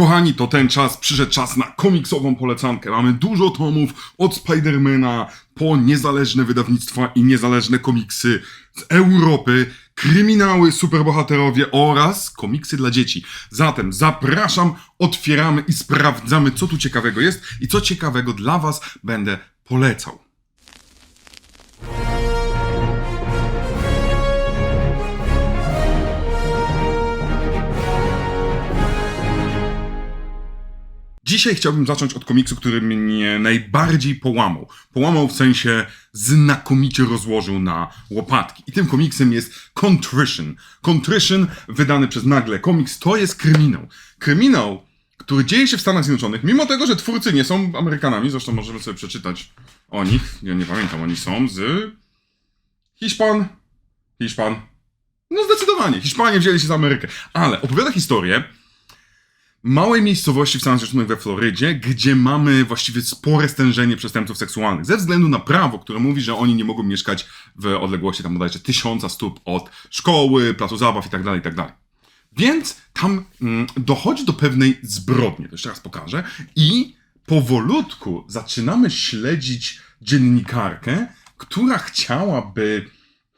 Kochani, to ten czas, przyszedł czas na komiksową polecankę. Mamy dużo tomów od Spidermana po niezależne wydawnictwa i niezależne komiksy z Europy, kryminały, superbohaterowie oraz komiksy dla dzieci. Zatem zapraszam, otwieramy i sprawdzamy, co tu ciekawego jest i co ciekawego dla Was będę polecał. Dzisiaj chciałbym zacząć od komiksu, który mnie najbardziej połamał. Połamał w sensie znakomicie rozłożył na łopatki. I tym komiksem jest Contrition. Contrition, wydany przez Nagle Komiks, to jest kryminał. Kryminał, który dzieje się w Stanach Zjednoczonych, mimo tego, że twórcy nie są Amerykanami, zresztą możemy sobie przeczytać o nich. Ja nie pamiętam, oni są z... Hiszpan. Hiszpan. No zdecydowanie, Hiszpanie wzięli się za Amerykę. Ale opowiada historię małej miejscowości w Stanach Zjednoczonych we Florydzie, gdzie mamy właściwie spore stężenie przestępców seksualnych. Ze względu na prawo, które mówi, że oni nie mogą mieszkać w odległości tam bodajże tysiąca stóp od szkoły, placu zabaw itd., itd. Więc tam mm, dochodzi do pewnej zbrodni, to jeszcze raz pokażę, i powolutku zaczynamy śledzić dziennikarkę, która chciałaby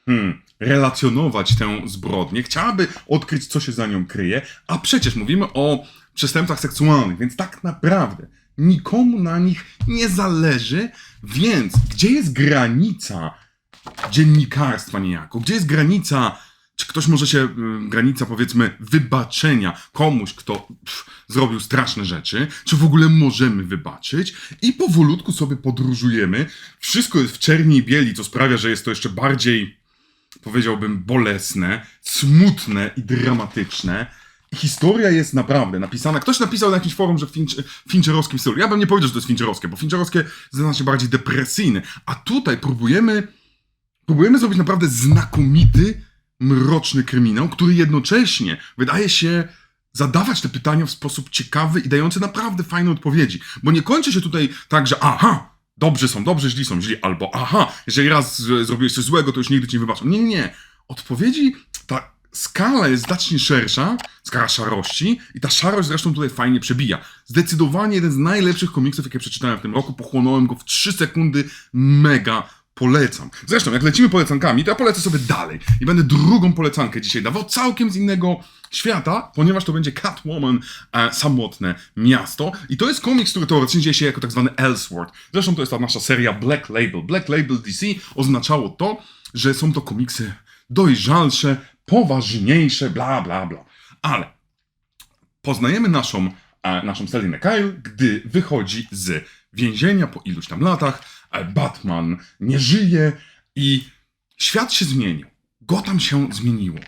hmm, relacjonować tę zbrodnię, chciałaby odkryć, co się za nią kryje, a przecież mówimy o przestępcach seksualnych, więc tak naprawdę nikomu na nich nie zależy, więc gdzie jest granica dziennikarstwa niejako? Gdzie jest granica, czy ktoś może się, y, granica powiedzmy wybaczenia komuś, kto pff, zrobił straszne rzeczy, czy w ogóle możemy wybaczyć i powolutku sobie podróżujemy. Wszystko jest w czerni i bieli, co sprawia, że jest to jeszcze bardziej powiedziałbym, bolesne, smutne i dramatyczne. Historia jest naprawdę napisana. Ktoś napisał na jakimś forum, że Finch, fincherowskim stylu. Ja bym nie powiedział, że to jest fincherowskie, bo fincherowskie znaczy bardziej depresyjne. A tutaj próbujemy, próbujemy zrobić naprawdę znakomity, mroczny kryminał, który jednocześnie wydaje się zadawać te pytania w sposób ciekawy i dający naprawdę fajne odpowiedzi. Bo nie kończy się tutaj tak, że aha, dobrzy są dobrzy, źli są źli, albo aha, jeżeli raz z- zrobiłeś coś złego, to już nigdy ci nie wybaczą. Nie, nie, nie. Odpowiedzi, skala jest znacznie szersza, skala szarości i ta szarość zresztą tutaj fajnie przebija. Zdecydowanie jeden z najlepszych komiksów, jakie przeczytałem w tym roku, pochłonąłem go w 3 sekundy, mega polecam. Zresztą, jak lecimy polecankami, to ja polecę sobie dalej i będę drugą polecankę dzisiaj dawał całkiem z innego świata, ponieważ to będzie Catwoman, e, samotne miasto. I to jest komiks, który teoretycznie dzieje się jako tak zwany Elseworld. Zresztą to jest ta nasza seria Black Label. Black Label DC oznaczało to, że są to komiksy dojrzalsze, poważniejsze, bla, bla, bla. Ale poznajemy naszą, e, naszą Selinę Kyle, gdy wychodzi z więzienia po iluś tam latach. e, Batman nie żyje i świat się zmienił. Gotham się zmieniło.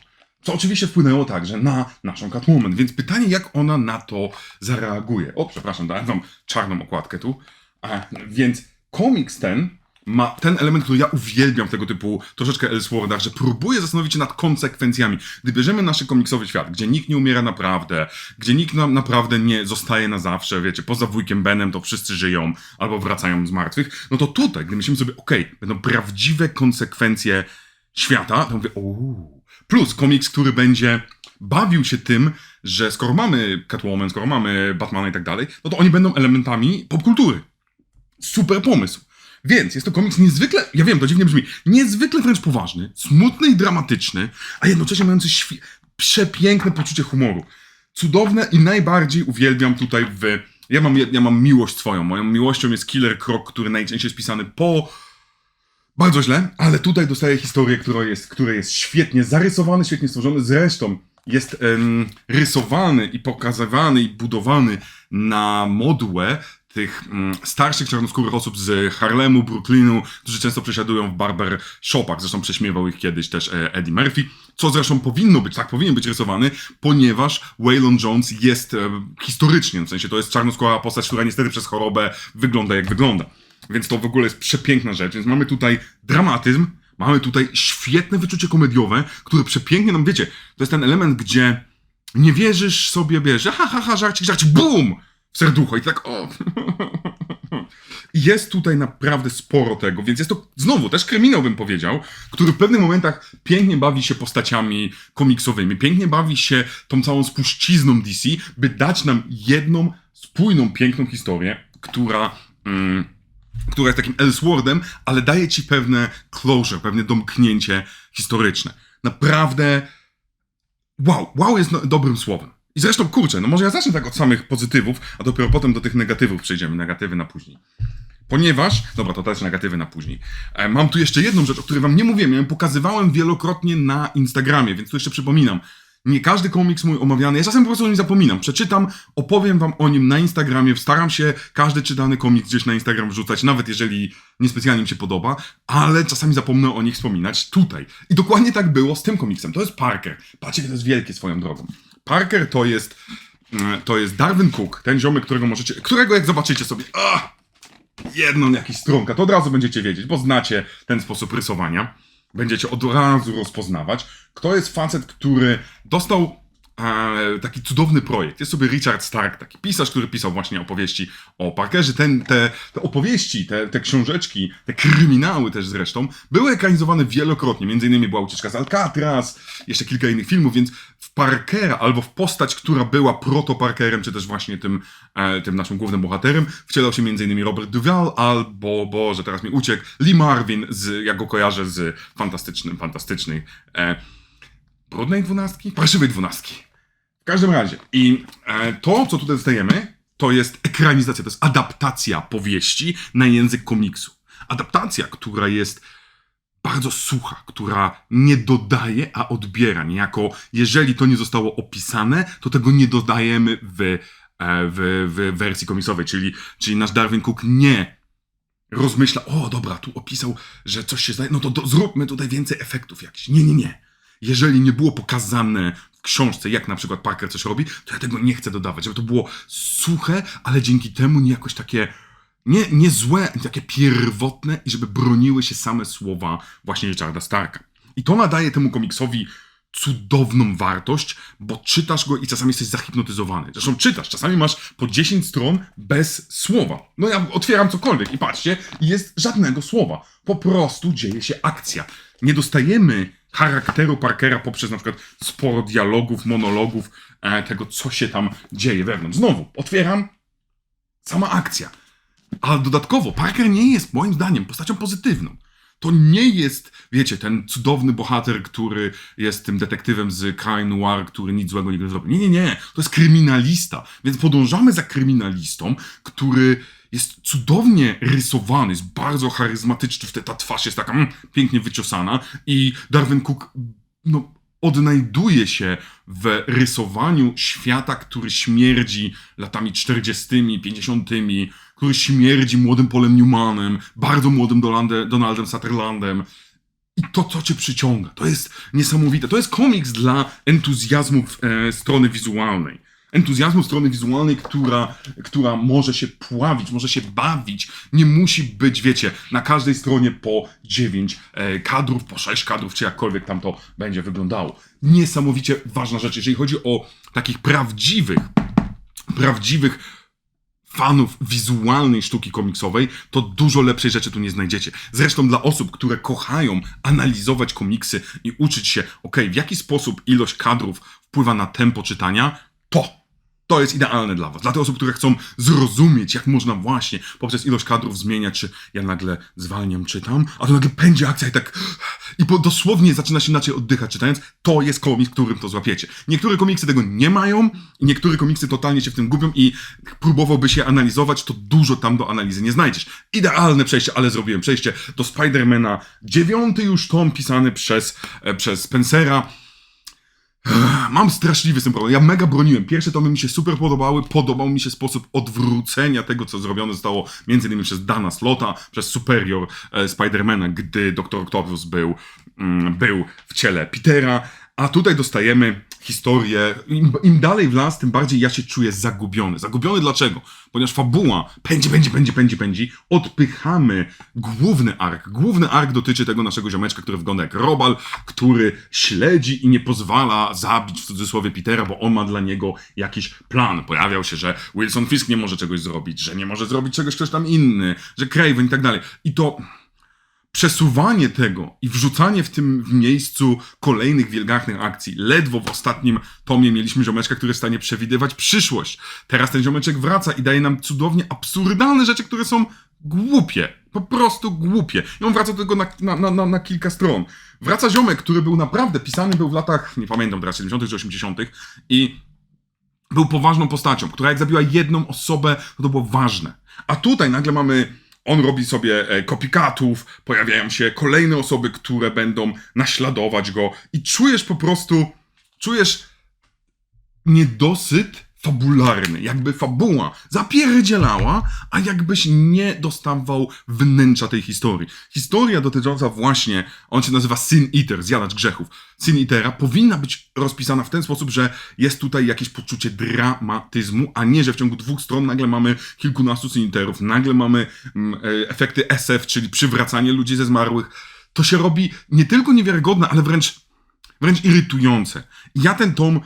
Co oczywiście wpłynęło także na naszą Catwoman, więc pytanie, jak ona na to zareaguje. O, przepraszam, dałem wam czarną okładkę tu. E, więc komiks ten ma ten element, który ja uwielbiam w tego typu troszeczkę Elseworldach, że próbuje zastanowić się nad konsekwencjami. Gdy bierzemy nasz komiksowy świat, gdzie nikt nie umiera naprawdę, gdzie nikt nam naprawdę nie zostaje na zawsze, wiecie, poza wujkiem Benem to wszyscy żyją albo wracają z martwych, no to tutaj, gdy myślimy sobie, okej, będą prawdziwe konsekwencje świata, to mówię, ooo. Plus komiks, który będzie bawił się tym, że skoro mamy Catwoman, skoro mamy Batmana i tak dalej, no to oni będą elementami popkultury. Super pomysł. Więc jest to komiks niezwykle, ja wiem, to dziwnie brzmi, niezwykle wręcz poważny, smutny i dramatyczny, a jednocześnie mający świ- przepiękne poczucie humoru. Cudowne i najbardziej uwielbiam tutaj w... Ja mam, ja mam miłość swoją. Moją miłością jest Killer Croc, który najczęściej jest pisany po bardzo źle, ale tutaj dostaję historię, która jest, która jest świetnie zarysowany, świetnie stworzony. Zresztą jest em, rysowany i pokazywany i budowany na modłę tych mm, starszych czarnoskórych osób z Harlemu, Brooklynu, którzy często przesiadują w barber shopach. Zresztą prześmiewał ich kiedyś też e, Eddie Murphy, co zresztą powinno być, tak powinien być rysowany, ponieważ Waylon Jones jest e, historycznie, w sensie to jest czarnoskóra postać, która niestety przez chorobę wygląda jak wygląda. Więc to w ogóle jest przepiękna rzecz. Więc mamy tutaj dramatyzm, mamy tutaj świetne wyczucie komediowe, które przepięknie nam, wiecie, to jest ten element, gdzie nie wierzysz sobie, wiesz, że ha, ha, ha, żarcik, żarcik, BUM! W serducho i tak, o. Jest tutaj naprawdę sporo tego, więc jest to znowu też kryminał, bym powiedział, który w pewnych momentach pięknie bawi się postaciami komiksowymi, pięknie bawi się tą całą spuścizną DC, by dać nam jedną spójną, piękną historię, która. Mm, która jest takim Elseworldem, ale daje ci pewne closure, pewne domknięcie historyczne. Naprawdę wow, wow jest no, dobrym słowem. I zresztą, kurczę, no może ja zacznę tak od samych pozytywów, a dopiero potem do tych negatywów przejdziemy. Negatywy na później. Ponieważ, dobra, to też negatywy na później. E, mam tu jeszcze jedną rzecz, o której wam nie mówiłem. Ja ją pokazywałem wielokrotnie na Instagramie, więc tu jeszcze przypominam. Nie każdy komiks mój omawiany, ja czasem po prostu o nim zapominam. Przeczytam, opowiem wam o nim na Instagramie, staram się każdy czytany komiks gdzieś na Instagram wrzucać, nawet jeżeli niespecjalnie mi się podoba, ale czasami zapomnę o nich wspominać tutaj. I dokładnie tak było z tym komiksem. To jest Parker. Patrzcie, to jest wielkie swoją drogą. Parker to jest, mm, to jest Darwin Cook, ten ziomek, którego możecie, którego jak zobaczycie sobie, ah, jedną jakiś stronka, to od razu będziecie wiedzieć, bo znacie ten sposób rysowania. Będziecie od razu rozpoznawać, kto jest facet, który dostał taki cudowny projekt. Jest sobie Richard Stark, taki pisarz, który pisał właśnie opowieści o Parkerze. Ten, te, te opowieści, te, te książeczki, te kryminały też zresztą, były ekranizowane wielokrotnie. Między innymi była ucieczka z Alcatraz, jeszcze kilka innych filmów, więc w Parkera albo w postać, która była proto-Parkerem, czy też właśnie tym, e, tym naszym głównym bohaterem, wcielał się między innymi Robert Duval albo, Boże, teraz mi uciekł, Lee Marvin, z, ja go kojarzę z fantastycznym, fantastycznej e, brudnej dwunastki? Parszywej dwunastki. W każdym razie. I e, to, co tutaj dostajemy, to jest ekranizacja, to jest adaptacja powieści na język komiksu. Adaptacja, która jest bardzo sucha, która nie dodaje, a odbiera. Niejako, jeżeli to nie zostało opisane, to tego nie dodajemy w, e, w, w wersji komiksowej. Czyli, czyli nasz Darwin Cook nie rozmyśla, o dobra, tu opisał, że coś się zdaje, no to do, zróbmy tutaj więcej efektów jakichś. Nie, nie, nie. Jeżeli nie było pokazane w książce, jak na przykład Parker coś robi, to ja tego nie chcę dodawać, żeby to było suche, ale dzięki temu nie jakoś takie nie, nie złe, takie pierwotne i żeby broniły się same słowa właśnie Richarda Starka. I to nadaje temu komiksowi cudowną wartość, bo czytasz go i czasami jesteś zahipnotyzowany. Zresztą czytasz, czasami masz po 10 stron bez słowa. No ja otwieram cokolwiek i patrzcie, jest żadnego słowa. Po prostu dzieje się akcja. Nie dostajemy charakteru Parkera poprzez na przykład sporo dialogów, monologów, e, tego co się tam dzieje wewnątrz. Znowu, otwieram, sama akcja. A dodatkowo, Parker nie jest moim zdaniem postacią pozytywną. To nie jest, wiecie, ten cudowny bohater, który jest tym detektywem z Crime Noir, który nic złego nie zrobił. Nie, nie, nie. To jest kryminalista. Więc podążamy za kryminalistą, który jest cudownie rysowany, jest bardzo charyzmatyczny, wtedy ta twarz jest taka mm, pięknie wyczesana i Darwin Cook, no, odnajduje się w rysowaniu świata, który śmierdzi latami 40., 50., który śmierdzi młodym Polem Newmanem, bardzo młodym Donaldem, Donaldem Sutherlandem. I to, co cię przyciąga, to jest niesamowite. To jest komiks dla entuzjazmu e, strony wizualnej. Entuzjazmu strony wizualnej, która, która może się pławić, może się bawić. Nie musi być, wiecie, na każdej stronie po 9 e, kadrów, po 6 kadrów, czy jakkolwiek tam to będzie wyglądało. Niesamowicie ważna rzecz, jeżeli chodzi o takich prawdziwych, prawdziwych fanów wizualnej sztuki komiksowej, to dużo lepszej rzeczy tu nie znajdziecie. Zresztą dla osób, które kochają analizować komiksy i uczyć się, ok, w jaki sposób ilość kadrów wpływa na tempo czytania, to to jest idealne dla Was. Dla tych osób, które chcą zrozumieć, jak można właśnie poprzez ilość kadrów zmieniać, czy ja nagle zwalniam, czytam, a to nagle pędzi akcja i tak. I po, dosłownie zaczyna się inaczej oddychać czytając. To jest komiks, którym to złapiecie. Niektóre komiksy tego nie mają, niektóre komiksy totalnie się w tym gubią i próbowałby się analizować, to dużo tam do analizy nie znajdziesz. Idealne przejście, ale zrobiłem przejście do Spidermana. Dziewiąty już tom pisany przez, e, przez Spencera Mam straszliwy z tym problem. Ja mega broniłem. Pierwsze tomy mi się super podobały. Podobał mi się sposób odwrócenia tego, co zrobione zostało między innymi przez Dana Slota, przez Superior e, Spidermana, gdy Dr. Octopus był, mm, był w ciele Petera. A tutaj dostajemy historię. Im, Im dalej w las, tym bardziej ja się czuję zagubiony. Zagubiony dlaczego? Ponieważ fabuła pędzi, pędzi, pędzi, pędzi, pędzi. Odpychamy główny ark. Główny ark dotyczy tego naszego ziomeczka, który wygląda jak robal, który śledzi i nie pozwala zabić w cudzysłowie Petera, bo on ma dla niego jakiś plan. Pojawiał się, że Wilson Fisk nie może czegoś zrobić, że nie może zrobić czegoś ktoś tam inny, że Craven i tak dalej. I to przesuwanie tego i wrzucanie w tym miejscu kolejnych wielgachnych akcji. Ledwo w ostatnim tomie mieliśmy ziomeczka, który jest w stanie przewidywać przyszłość. Teraz ten ziomeczek wraca i daje nam cudownie absurdalne rzeczy, które są głupie. Po prostu głupie. I on wraca do tego na, na, na, na, na kilka stron. Wraca ziomek, który był naprawdę pisany, był w latach, nie pamiętam teraz, 70. czy 80. i był poważną postacią, która jak zabiła jedną osobę, to to było ważne. A tutaj nagle mamy, on robi sobie e, copycatów, pojawiają się kolejne osoby, które będą naśladować go i czujesz po prostu, czujesz niedosyt fabularny, jakby fabuła zapierdzielała, a jakbyś nie dostawał wnętrza tej historii. Historia dotycząca właśnie, on się nazywa Sin Eater, zjadacz grzechów. Sin Eatera powinna być rozpisana w ten sposób, że jest tutaj jakieś poczucie dramatyzmu, a nie, że w ciągu dwóch stron nagle mamy kilkunastu Sin Eaterów, nagle mamy mm, e, efekty SF, czyli przywracanie ludzi ze zmarłych. To się robi nie tylko niewiarygodne, ale wręcz wręcz irytujące. Ja ten tom,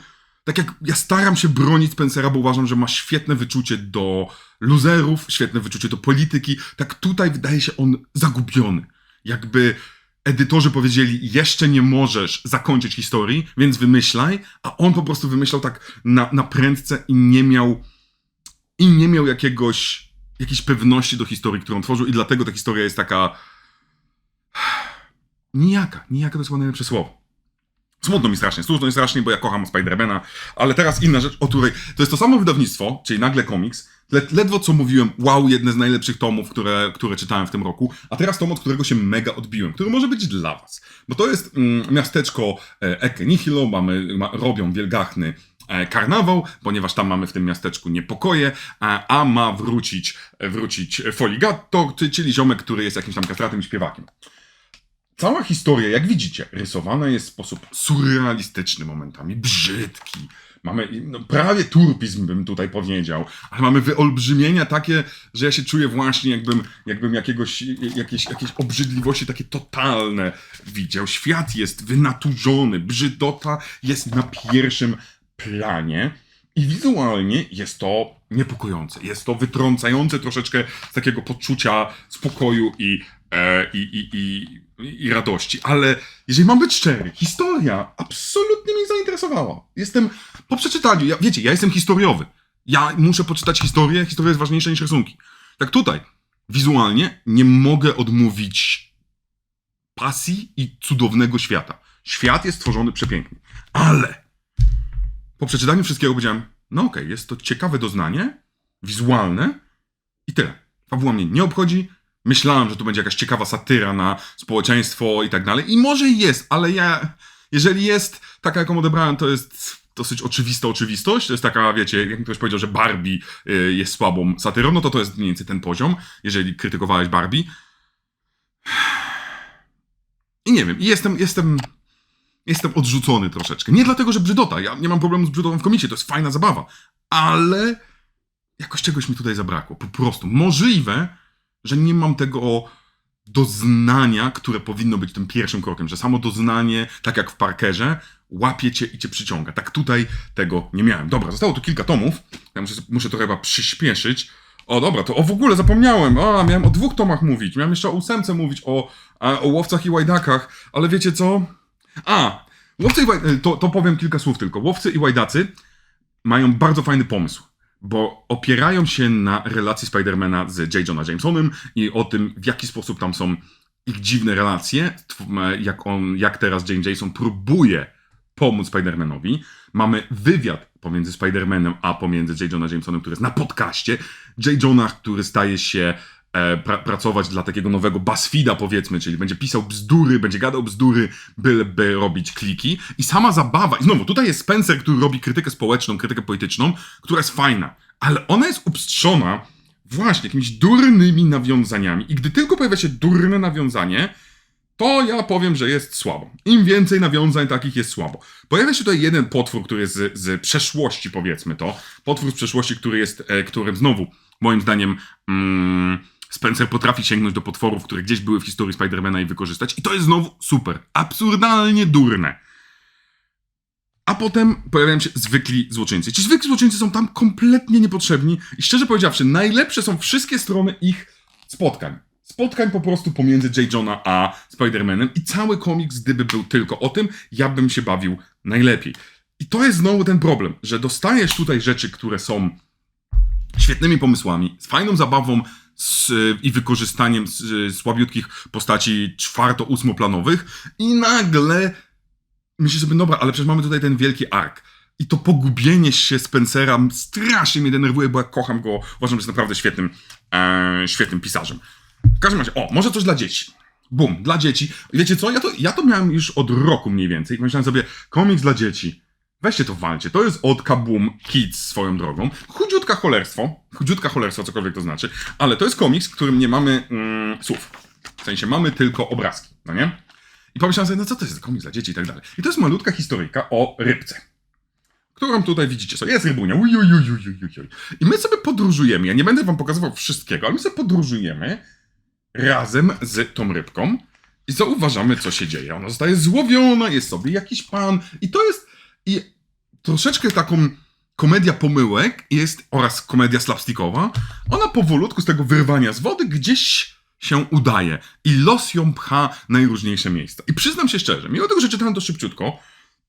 tak jak ja staram się bronić Spencera, bo uważam, że ma świetne wyczucie do luzerów, świetne wyczucie do polityki, tak tutaj wydaje się on zagubiony. Jakby edytorzy powiedzieli, jeszcze nie możesz zakończyć historii, więc wymyślaj, a on po prostu wymyślał tak na, na prędce i nie miał i nie miał jakiegoś jakiejś pewności do historii, którą tworzył i dlatego ta historia jest taka nijaka, nijaka to jest najlepsze słowo. Smutno mi strasznie, smutno mi strasznie, bo ja kocham Spidermana, ale teraz inna rzecz, o której... To jest to samo wydawnictwo, czyli nagle led, ledwo co mówiłem, wow, jedne z najlepszych tomów, które, które czytałem w tym roku, a teraz tom, od którego się mega odbiłem, który może być dla was. Bo to jest mm, miasteczko e, Eke Nihilo, mamy, ma, robią wielgachny e, karnawał, ponieważ tam mamy w tym miasteczku niepokoje, a, a ma wrócić, wrócić Foligatto, czyli ziomek, który jest jakimś tam kastratem i śpiewakiem. Cała historia, jak widzicie, rysowana jest w sposób surrealistyczny momentami, brzydki. Mamy no, prawie turpizm, bym tutaj powiedział, ale mamy wyolbrzymienia takie, że ja się czuję właśnie, jakbym, jakbym jakiegoś, jakieś, jakieś obrzydliwości takie totalne widział. Świat jest wynaturzony, brzydota jest na pierwszym planie. I wizualnie jest to niepokojące. Jest to wytrącające troszeczkę z takiego poczucia spokoju i, i, i, i, i radości. Ale jeżeli mam być szczery, historia absolutnie mnie zainteresowała. Jestem po przeczytaniu. Ja, wiecie, ja jestem historiowy. Ja muszę poczytać historię. Historia jest ważniejsza niż rysunki. Tak tutaj, wizualnie nie mogę odmówić pasji i cudownego świata. Świat jest stworzony przepięknie. Ale po przeczytaniu wszystkiego powiedziałem, no okej, jest to ciekawe doznanie, wizualne i tyle. Fabuła mnie nie obchodzi. Myślałem, że to będzie jakaś ciekawa satyra na społeczeństwo i tak dalej. I może jest, ale ja, jeżeli jest taka, jaką odebrałem, to jest dosyć oczywista oczywistość. To jest taka, wiecie, jak ktoś powiedział, że Barbie y, jest słabą satyrą, no to to jest mniej więcej ten poziom, jeżeli krytykowałeś Barbie. I nie wiem, jestem, jestem jestem odrzucony troszeczkę. Nie dlatego, że brzydota. Ja nie mam problemu z brzydotą w komiksie, to jest fajna zabawa. Ale jakoś czegoś mi tutaj zabrakło. Po prostu. Możliwe, że nie mam tego doznania, które powinno być tym pierwszym krokiem, że samo doznanie, tak jak w Parkerze, łapie cię i cię przyciąga. Tak tutaj tego nie miałem. Dobra, zostało tu kilka tomów. Ja muszę, muszę trochę chyba przyspieszyć. O, dobra, to o w ogóle zapomniałem. A, miałem o dwóch tomach mówić. Miałem jeszcze o ósemce mówić, o, o łowcach i łajdakach, ale wiecie co? A, łowcy i łaj... to, to powiem kilka słów tylko. Łowcy i łajdacy mają bardzo fajny pomysł, bo opierają się na relacji Spidermana z J. Jonah Jamesonem i o tym, w jaki sposób tam są ich dziwne relacje, jak on, jak teraz Jane Jason próbuje pomóc Spidermanowi. Mamy wywiad pomiędzy Spidermanem a pomiędzy J. Jonah Jamesonem, który jest na podcaście. J. Jonah, który staje się pra, pracować dla takiego nowego BuzzFeeda powiedzmy, czyli będzie pisał bzdury, będzie gadał bzdury, byleby robić kliki. I sama zabawa, i znowu, tutaj jest Spencer, który robi krytykę społeczną, krytykę polityczną, która jest fajna, ale ona jest upstrzona właśnie jakimiś durnymi nawiązaniami i gdy tylko pojawia się durne nawiązanie, to ja powiem, że jest słabo. Im więcej nawiązań takich jest słabo. Pojawia się tutaj jeden potwór, który jest z, z przeszłości, powiedzmy to. Potwór z przeszłości, który jest, e, którym znowu, moim zdaniem, mm, Spencer potrafi sięgnąć do potworów, które gdzieś były w historii Spidermana i wykorzystać. I to jest znowu super. Absurdalnie durne. A potem pojawiają się zwykli złoczyńcy. Ci zwykli złoczyńcy są tam kompletnie niepotrzebni i szczerze powiedziawszy, najlepsze są wszystkie strony ich spotkań. Spotkań po prostu pomiędzy J. Johna a Spider-Manem i cały komiks, gdyby był tylko o tym, ja bym się bawił najlepiej. I to jest znowu ten problem, że dostajesz tutaj rzeczy, które są świetnymi pomysłami, z fajną zabawą z, i wykorzystaniem z, słabiutkich postaci czwarto-ósmoplanowych i nagle myślisz sobie, dobra, ale przecież mamy tutaj ten wielki ark. I to pogubienie się Spencera strasznie mnie denerwuje, bo ja kocham go, uważam, że jest naprawdę świetnym, e, świetnym pisarzem. W każdym razie, o, może coś dla dzieci. Bum, dla dzieci. Wiecie co, ja to, ja to miałem już od roku mniej więcej. Myślałem sobie, komiks dla dzieci. Weźcie to walcie. To jest od Kaboom Kids swoją drogą. Chudziutka cholerstwo. Chudziutka cholerstwo, cokolwiek to znaczy. Ale to jest komiks, w którym nie mamy mm, słów. W sensie mamy tylko obrazki, no nie? I pomyślałem sobie, no co to jest komiks dla dzieci i tak dalej. I to jest malutka historyjka o rybce. Którą tutaj widzicie sobie. Jest rybunia. Uj. I my sobie podróżujemy. Ja nie będę wam pokazywał wszystkiego, ale my sobie podróżujemy razem z tą rybką i zauważamy, co się dzieje. Ona zostaje złowiona, jest sobie jakiś pan i to jest i troszeczkę taką komedia pomyłek jest oraz komedia slapstickowa. Ona powolutku z tego wyrwania z wody gdzieś się udaje i los ją pcha na najróżniejsze miejsca. I przyznam się szczerze, mimo tego, że czytałem to szybciutko,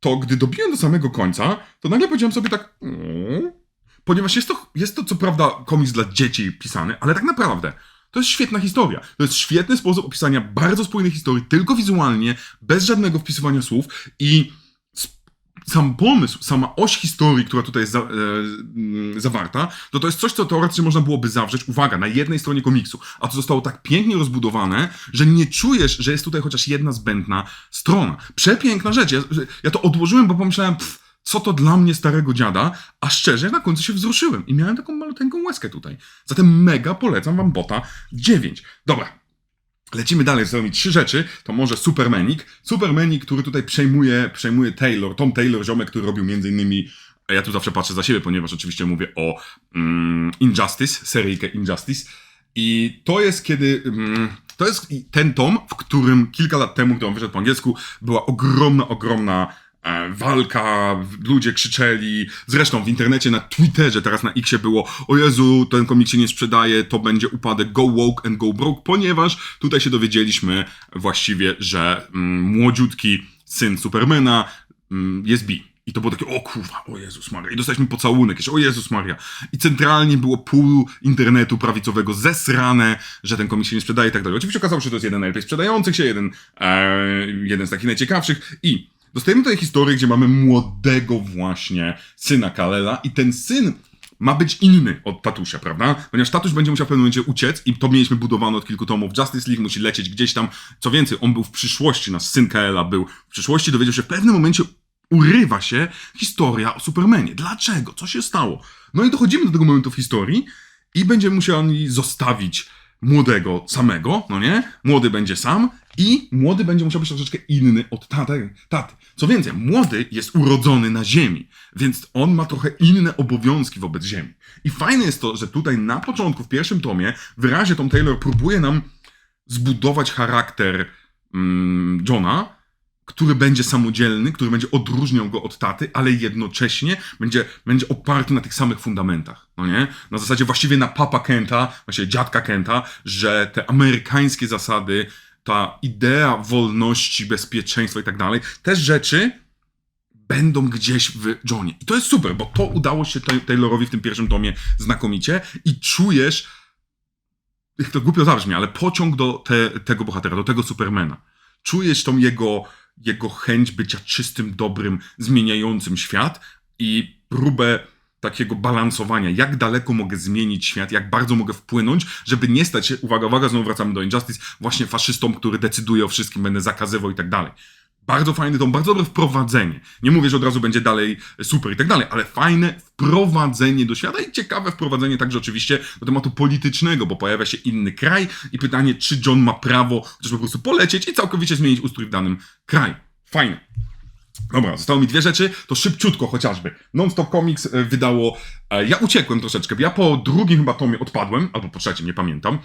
to gdy dobiłem do samego końca, to nagle powiedziałem sobie tak, "Mm", ponieważ jest to, jest to co prawda komiks dla dzieci pisany, ale tak naprawdę to jest świetna historia. To jest świetny sposób opisania bardzo spójnej historii, tylko wizualnie, bez żadnego wpisywania słów i sam pomysł, sama oś historii, która tutaj jest za, e, mm, zawarta, to to jest coś, co teoretycznie można byłoby zawrzeć, uwaga, na jednej stronie komiksu, a to zostało tak pięknie rozbudowane, że nie czujesz, że jest tutaj chociaż jedna zbędna strona. Przepiękna rzecz. Ja, ja to odłożyłem, bo pomyślałem, pff, co to dla mnie starego dziada, a szczerze na końcu się wzruszyłem i miałem taką maluteńką łezkę tutaj. Zatem mega polecam wam Bota 9. Dobra, Lecimy dalej, mi trzy rzeczy. To może Supermanik. Supermanik, który tutaj przejmuje, przejmuje Taylor, Tom Taylor, ziomek, który robił między innymi ja tu zawsze patrzę za siebie, ponieważ oczywiście mówię o mm, Injustice, seryjkę Injustice. I to jest kiedy. Mm, to jest ten tom, w którym kilka lat temu, gdy on wyszedł po angielsku, była ogromna, ogromna walka, ludzie krzyczeli. Zresztą w internecie, na Twitterze, teraz na Xie było o Jezu, ten komik się nie sprzedaje, to będzie upadek go woke and go broke, ponieważ tutaj się dowiedzieliśmy właściwie, że mm, młodziutki syn Supermana mm, jest bi. I to było takie, o kurwa, o Jezus Maria. I dostaliśmy pocałunek, jeszcze, o Jezus Maria. I centralnie było pół internetu prawicowego zesrane, że ten komik się nie sprzedaje i tak dalej. Oczywiście okazało się, że to jest jeden najlepiej sprzedających się, jeden, e, jeden z takich najciekawszych. I dostajemy tutaj historię, gdzie mamy młodego właśnie syna Kalela i ten syn ma być inny od tatusia, prawda? Ponieważ tatuś będzie musiał w pewnym momencie uciec i to mieliśmy budowane od kilku tomów. Justice League musi lecieć gdzieś tam. Co więcej, on był w przyszłości, nasz syn Kaela był w przyszłości, dowiedział się w pewnym momencie urywa się historia o Supermanie. Dlaczego? Co się stało? No i dochodzimy do tego momentu w historii i będziemy musieli zostawić młodego samego, no nie? Młody będzie sam i młody będzie musiał być troszeczkę inny od taty. taty. Co więcej, młody jest urodzony na ziemi, więc on ma trochę inne obowiązki wobec ziemi. I fajne jest to, że tutaj na początku, w pierwszym tomie, wyraźnie Tom Taylor próbuje nam zbudować charakter mm, Johna, który będzie samodzielny, który będzie odróżniał go od taty, ale jednocześnie będzie, będzie oparty na tych samych fundamentach, no nie? Na zasadzie właściwie na papa Kenta, właściwie dziadka Kenta, że te amerykańskie zasady, ta idea wolności, bezpieczeństwa i tak dalej, te rzeczy będą gdzieś w Johnie. I to jest super, bo to udało się Taylorowi w tym pierwszym tomie znakomicie i czujesz, jak to głupio zabrzmi, ale pociąg do te, tego bohatera, do tego Supermana. Czujesz tą jego jego chęć bycia czystym, dobrym, zmieniającym świat i próbę takiego balansowania, jak daleko mogę zmienić świat, jak bardzo mogę wpłynąć, żeby nie stać się, uwaga, uwaga, znowu wracamy do Injustice, właśnie faszystą, który decyduje o wszystkim, będę zakazywał i tak dalej. Bardzo fajny tom, bardzo dobre wprowadzenie. Nie mówię, że od razu będzie dalej super i tak dalej, ale fajne wprowadzenie do świata i ciekawe wprowadzenie także oczywiście do tematu politycznego, bo pojawia się inny kraj i pytanie, czy John ma prawo chociaż po prostu polecieć i całkowicie zmienić ustrój w danym kraju. Fajne. Dobra, zostało mi dwie rzeczy, to szybciutko chociażby. Non-Stop Comics e, wydało... E, ja uciekłem troszeczkę, ja po drugim chyba tomie odpadłem, albo po trzecim, nie pamiętam.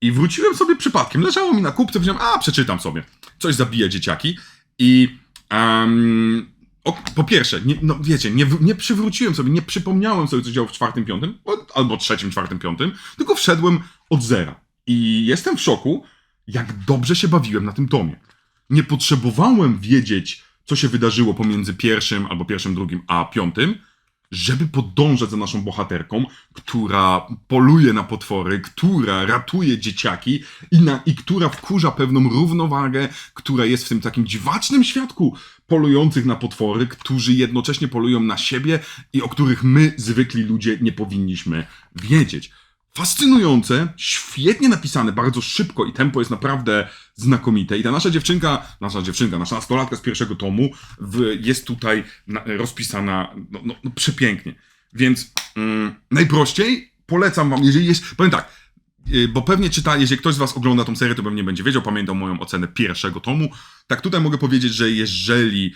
I wróciłem sobie przypadkiem. Leżało mi na kupce, wziąłem, a przeczytam sobie. Coś zabija dzieciaki. I em, o, po pierwsze, nie, no wiecie, nie, nie przywróciłem sobie, nie przypomniałem sobie, co działo w czwartym, piątym, bo- albo trzecim, czwartym, piątym, tylko wszedłem od zera. I jestem w szoku, jak dobrze się bawiłem na tym tomie. Nie potrzebowałem wiedzieć, co się wydarzyło pomiędzy pierwszym, albo pierwszym, drugim, a piątym, żeby podążać za naszą bohaterką, która poluje na potwory, która ratuje dzieciaki i, na, i która wkurza pewną równowagę, która jest w tym takim dziwacznym świadku polujących na potwory, którzy jednocześnie polują na siebie i o których my, zwykli ludzie, nie powinniśmy wiedzieć. Fascynujące, świetnie napisane, bardzo szybko i tempo jest naprawdę znakomite. I ta nasza dziewczynka, nasza dziewczynka, nasza nastolatka z pierwszego tomu w, jest tutaj na, rozpisana no, no, no, przepięknie. Więc mm, najprościej polecam wam, jeżeli jest, powiem tak, y, bo pewnie czyta, jeżeli ktoś z was ogląda tą serię, to pewnie będzie wiedział, pamiętał moją ocenę pierwszego tomu. Tak tutaj mogę powiedzieć, że jeżeli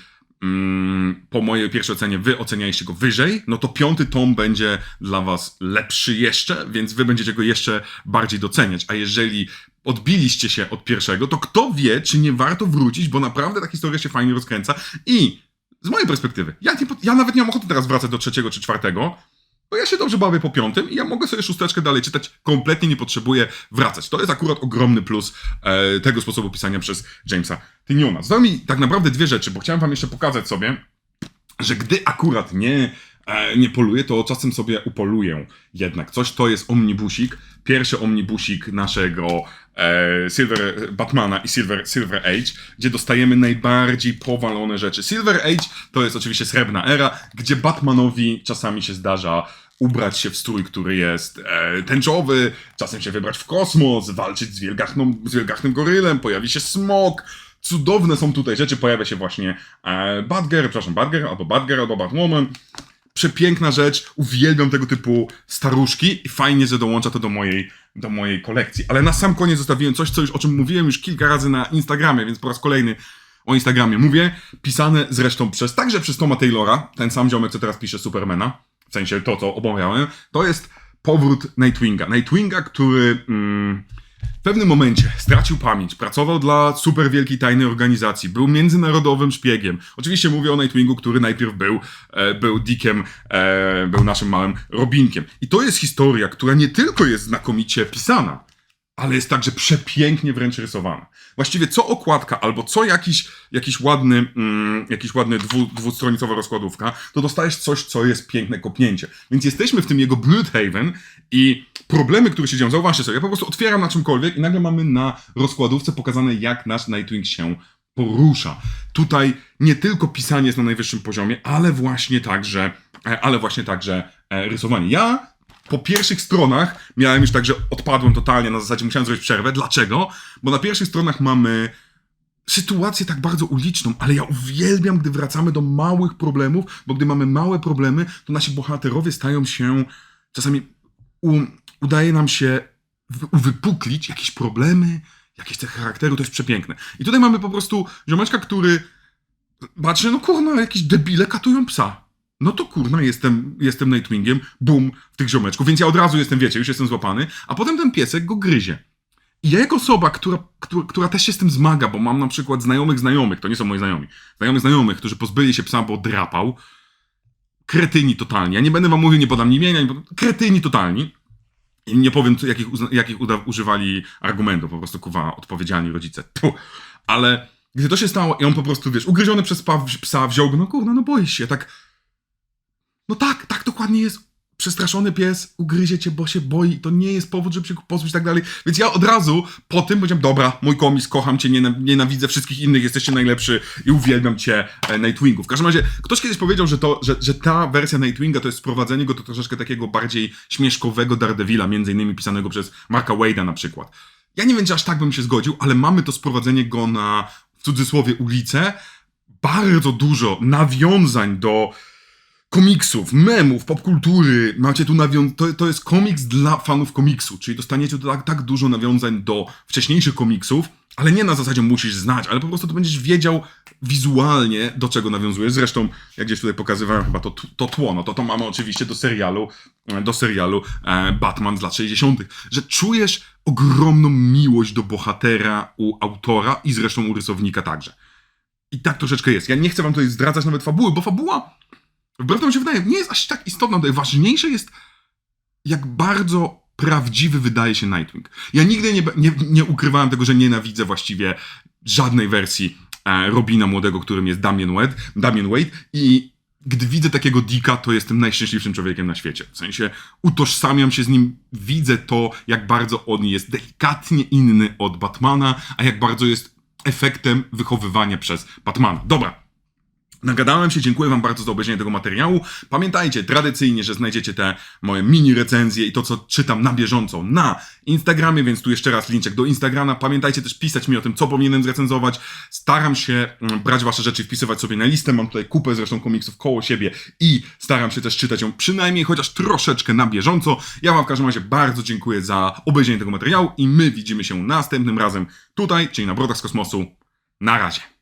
po mojej pierwszej ocenie wy ocenialiście go wyżej, no to piąty tom będzie dla was lepszy jeszcze, więc wy będziecie go jeszcze bardziej doceniać. A jeżeli odbiliście się od pierwszego, to kto wie, czy nie warto wrócić, bo naprawdę ta historia się fajnie rozkręca i z mojej perspektywy, ja, nie, ja nawet nie mam ochoty teraz wracać do trzeciego czy czwartego, bo ja się dobrze bawię po piątym i ja mogę sobie szósteczkę dalej czytać, kompletnie nie potrzebuję wracać. To jest akurat ogromny plus e, tego sposobu pisania przez Jamesa Tyniona. Zostały mi tak naprawdę dwie rzeczy, bo chciałem wam jeszcze pokazać sobie, że gdy akurat nie, nie poluję, to czasem sobie upoluję jednak. Coś to jest omnibusik, pierwszy omnibusik naszego e, Silver Batmana i Silver, Silver Age, gdzie dostajemy najbardziej powalone rzeczy. Silver Age to jest oczywiście srebrna era, gdzie Batmanowi czasami się zdarza ubrać się w strój, który jest e, tęczowy, czasem się wybrać w kosmos, walczyć z, wielgachną, z wielgachnym gorylem, pojawi się smok. Cudowne są tutaj rzeczy, pojawia się właśnie e, Batgirl, przepraszam, Batgirl, albo Batgirl, albo Batwoman. Przepiękna rzecz, uwielbiam tego typu staruszki i fajnie, że dołącza to do mojej, do mojej kolekcji. Ale na sam koniec zostawiłem coś, co już, o czym mówiłem już kilka razy na Instagramie, więc po raz kolejny o Instagramie mówię. Pisane zresztą przez, także przez Toma Taylora, ten sam ziomek, co teraz pisze Supermana, w sensie to, co omawiałem, to jest powrót Nightwinga. Nightwinga, który mm, w pewnym momencie stracił pamięć, pracował dla super wielkiej tajnej organizacji, był międzynarodowym szpiegiem. Oczywiście mówię o Nightwingu, który najpierw był, e, był Dickiem, e, był naszym małym Robinkiem. I to jest historia, która nie tylko jest znakomicie pisana, ale jest także przepięknie wręcz rysowana. Właściwie co okładka albo co jakiś, jakiś ładny, mm, jakiś ładny dwu, dwustronicowa rozkładówka, to dostajesz coś, co jest piękne kopnięcie. Więc jesteśmy w tym jego Bloodhaven i problemy, które się dzieją, zauważcie sobie, ja po prostu otwieram na czymkolwiek i nagle mamy na rozkładówce pokazane, jak nasz Nightwing się porusza. Tutaj nie tylko pisanie jest na najwyższym poziomie, ale właśnie także, e, ale właśnie także e, rysowanie. Ja po pierwszych stronach miałem już tak, że odpadłem totalnie, na zasadzie musiałem zrobić przerwę. Dlaczego? Bo na pierwszych stronach mamy sytuację tak bardzo uliczną, ale ja uwielbiam, gdy wracamy do małych problemów, bo gdy mamy małe problemy, to nasi bohaterowie stają się czasami u, udaje nam się wy- uwypuklić jakieś problemy, jakieś cechy charakteru, to jest przepiękne. I tutaj mamy po prostu ziomeczka, który patrzy, no kurna, jakieś debile katują psa. No to kurna, jestem, jestem Nightwingiem, bum, w tych ziomeczków, więc ja od razu jestem, wiecie, już jestem złapany, a potem ten piesek go gryzie. I ja jako osoba, która, która, która też się z tym zmaga, bo mam na przykład znajomych znajomych, to nie są moi znajomi, znajomych znajomych, którzy pozbyli się psa, bo drapał, kretyni totalnie. Ja nie będę wam mówił, nie podam imienia, nie podam, kretyni totalni. I nie powiem, jakich, jakich uda, używali argumentów, po prostu kuwa odpowiedzialni rodzice. Ale gdy to się stało i on po prostu, wiesz, ugryziony przez psa, psa wziął go, no kurna, no boisz się, tak. No tak, tak dokładnie jest. Przestraszony pies ugryzie cię, bo się boi. To nie jest powód, żeby się pozbyć i tak dalej. Więc ja od razu po tym powiedziałem, dobra, mój komis, kocham cię, niena- nienawidzę wszystkich innych, jesteście najlepszy i uwielbiam cię, e, Nightwingu. W każdym razie, ktoś kiedyś powiedział, że, to, że, że ta wersja Nightwinga to jest sprowadzenie go do troszeczkę takiego bardziej śmieszkowego Daredevila, między innymi pisanego przez Marka Wade'a na przykład. Ja nie wiem, czy aż tak bym się zgodził, ale mamy to sprowadzenie go na, w cudzysłowie, ulicę, bardzo dużo nawiązań do komiksów, memów, popkultury. Macie tu nawią... To, to jest komiks dla fanów komiksu, czyli dostaniecie tu tak, tak dużo nawiązań do wcześniejszych komiksów, ale nie na zasadzie musisz znać, ale po prostu to będziesz wiedział wizualnie, do czego nawiązuje. Zresztą, jak gdzieś tutaj pokazywałem chyba to, to tło, no to to mamy oczywiście do serialu, e, do serialu e, Batman z lat 60., że czujesz ogromną miłość do bohatera u autora i zresztą u rysownika także. I tak troszeczkę jest. Ja nie chcę wam tutaj zdradzać nawet fabuły, bo fabuła, wbrew temu się wydaje, nie jest aż tak istotna. Najważniejsze jest, jak bardzo prawdziwy wydaje się Nightwing. Ja nigdy nie, nie, nie ukrywałem tego, że nienawidzę właściwie żadnej wersji e, Robina młodego, którym jest Damian Wade, Damian Wade i gdy widzę takiego Dicka, to jestem najszczęśliwszym człowiekiem na świecie. W sensie utożsamiam się z nim, widzę to, jak bardzo on jest delikatnie inny od Batmana, a jak bardzo jest efektem wychowywania przez Batmana. Dobra, Nagadałem się, dziękuję Wam bardzo za obejrzenie tego materiału. Pamiętajcie tradycyjnie, że znajdziecie te moje mini recenzje i to, co czytam na bieżąco na Instagramie, więc tu jeszcze raz linczek do Instagrama. Pamiętajcie też pisać mi o tym, co powinienem zrecenzować. Staram się mm, brać Wasze rzeczy, wpisywać sobie na listę. Mam tutaj kupę zresztą komiksów koło siebie i staram się też czytać ją przynajmniej chociaż troszeczkę na bieżąco. Ja Wam w każdym razie bardzo dziękuję za obejrzenie tego materiału i my widzimy się następnym razem tutaj, czyli na Brodach z Kosmosu. Na razie.